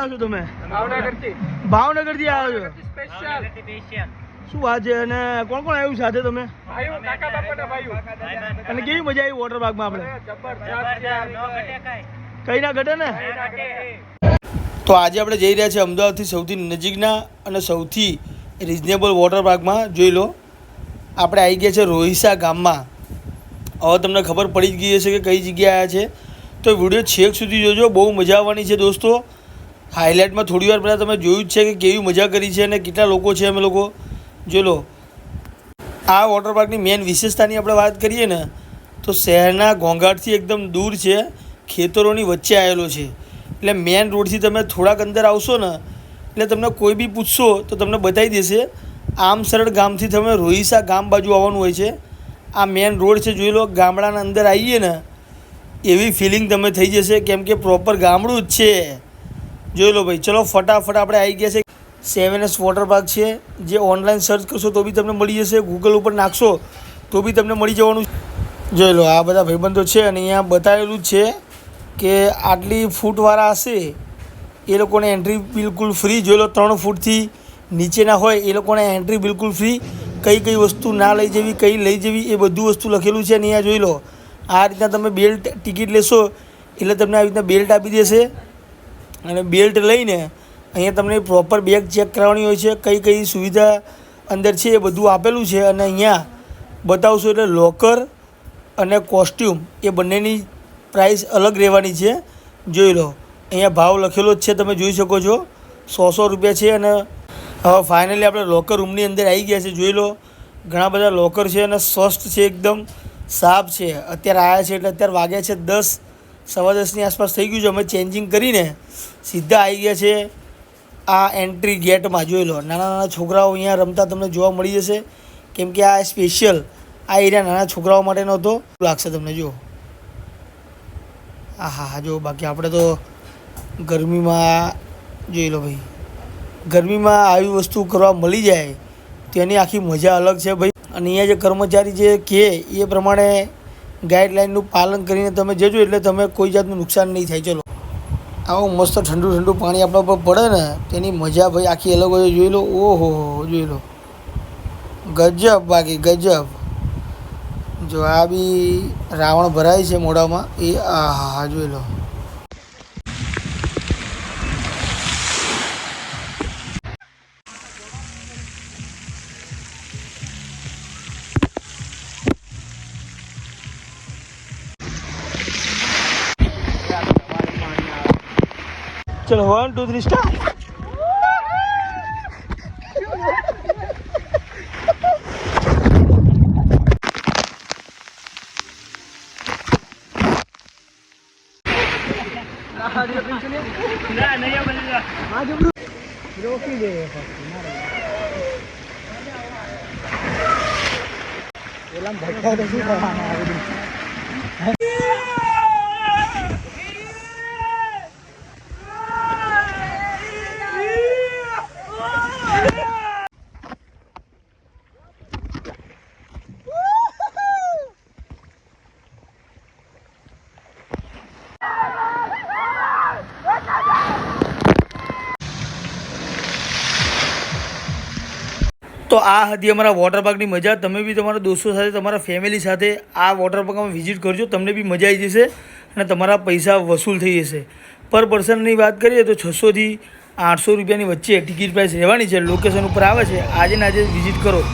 આવ્યો છો તમે? ભાવનગરથી. ભાવનગરથી આવ્યા છો? સ્પેશિયલ શું વાત છે? અને કોણ કોણ આવ્યું સાથે તમે? ભાઈઓ કાકા બાપાના ભાઈઓ. અને કેવી મજા આવી વોટર પાર્કમાં આપણે? કઈ. ના? ઘટે. ને તો આજે આપણે જઈ રહ્યા છીએ અમદાવાદથી સૌથી નજીકના અને સૌથી રિઝનેબલ વોટર પાર્કમાં જોઈ લો આપણે આવી ગયા છે રોહિસા ગામમાં. હવે તમને ખબર પડી જ ગઈ હશે કે કઈ જગ્યાએ આવ્યા છે. તો વીડિયો છેક સુધી જોજો બહુ મજા આવવાની છે દોસ્તો. હાઇલાઇટમાં થોડી વાર પહેલાં તમે જોયું જ છે કે કેવી મજા કરી છે અને કેટલા લોકો છે અમે લોકો. જોઈ લો. આ વોટર પાર્કની મેઇન વિશેષતાની આપણે વાત કરીએ ને, તો શહેરના ઘોંઘાટથી એકદમ દૂર છે, ખેતરોની વચ્ચે આવેલો છે. એટલે મેઇન રોડથી તમે થોડાક અંદર આવશો ને, એટલે તમને કોઈ બી પૂછશો તો તમને બતાવી દેશે. આમ સરળ ગામથી તમે રોહિસા ગામ બાજુ આવવાનું હોય છે. આ મેઇન રોડ છે, જોઈ લો, ગામડાના અંદર આવીએ ને, એવી ફિલિંગ તમે થઈ જશે, કેમ કે પ્રોપર ગામડું જ છે. જોઈ લો ભાઈ, ચલો ફટાફટ આપણે આવી ગયા છે. સેવન એસ વોટર પાર્ક છે. જે ઓનલાઈન સર્ચ કરશો તો બી તમને મળી જશે. ગૂગલ ઉપર નાખશો તો બી તમને મળી જવાનું જોઈ લો, આ બધા ભાઈબંધો છે અને અહીંયા બતાવેલું છે કે આટલી ફૂટવાળા હશે, એ લોકોને એન્ટ્રી બિલકુલ ફ્રી જોઈ લો, ત્રણ ફૂટથી નીચેના હોય, એ લોકોને એન્ટ્રી બિલકુલ ફ્રી કઈ કઈ વસ્તુ ના લઈ જવી, કઈ લઈ જવી, એ બધું વસ્તુ લખેલું છે. અને અહીંયા જોઈ લો, આ રીતના તમે બેલ્ટ ટિકિટ લેશો એટલે તમને આવી રીતના બેલ્ટ આપી દેશે. અને બેલ્ટ લઈને અહીંયા તમને પ્રોપર બેગ ચેક કરાવવાની હોય છે. કઈ કઈ સુવિધા અંદર છે એ બધું આપેલું છે અને અહીંયા બતાવશું એટલે લોકર અને કોસ્ટ્યુમ એ બંનેની પ્રાઇસ અલગ રહેવાની છે. જોઈ લો. અહીંયા ભાવ લખેલો જ છે, તમે જોઈ શકો છો. સો સો રૂપિયા છે અને હવે ફાઇનલી આપણે લોકર રૂમની અંદર આવી ગયા છે. જોઈ લો. ઘણા બધા લોકર છે અને સ્વસ્થ છે એકદમ. સાફ છે. અત્યારે આવ્યા છે એટલે અત્યારે વાગ્યા છે દસ. સવા દસની આસપાસ થઈ ગયું છે. અમે ચેન્જિંગ કરીને સીધા આવી ગયા છે. આ એન્ટ્રી ગેટમાં જોઈ લો નાના નાના છોકરાઓ અહીંયા રમતા તમને જોવા મળી જશે. કેમ કે આ સ્પેશિયલ આ એરિયા નાના છોકરાઓ માટેનો હતો લાગશે તમને જો હા હા હા જો બાકી આપણે તો ગરમીમાં જોઈ લો ભાઈ. ગરમીમાં આવી વસ્તુ કરવા મળી જાય તેની આખી મજા અલગ છે ભાઈ. અને અહીંયા જે કર્મચારી જે કહે એ પ્રમાણે ગાઈડલાઇનનું પાલન કરીને તમે જજો, એટલે તમે કોઈ જાતનું નુકસાન નહીં થાય. ચલો. આવું મસ્ત ઠંડુ ઠંડુ પાણી આપણા પર પડે ને, તેની મજા ભાઈ આખી અલગ હોય, જોઈ લો, ઓહો, જોઈ લો. ગજબ બાકી, ગજબ. જો આ બી રાવણ ભરાય છે મોઢામાં, એ આ હા જોઈ લો. ચલો વન ટુ થ્રી સ્ટાર્ટ રોકી દે પેલા ભટકા તો શું કરવાના આ બધું તો આ હતી અમારા વોટર પાર્કની મજા. તમે બી તમારા દોસ્તો સાથે, તમારા ફેમિલી સાથે આ વોટર પાર્કમાં વિઝિટ કરજો. તમને બી મજા આવી જશે અને તમારા પૈસા વસૂલ થઈ જશે. પર પર્સનની વાત કરીએ તો છસોથી આઠસો રૂપિયાની વચ્ચે ટિકિટ પ્રાઇસ રહેવાની છે. લોકેશન ઉપર આવે છે. આજે ને આજે વિઝિટ કરો.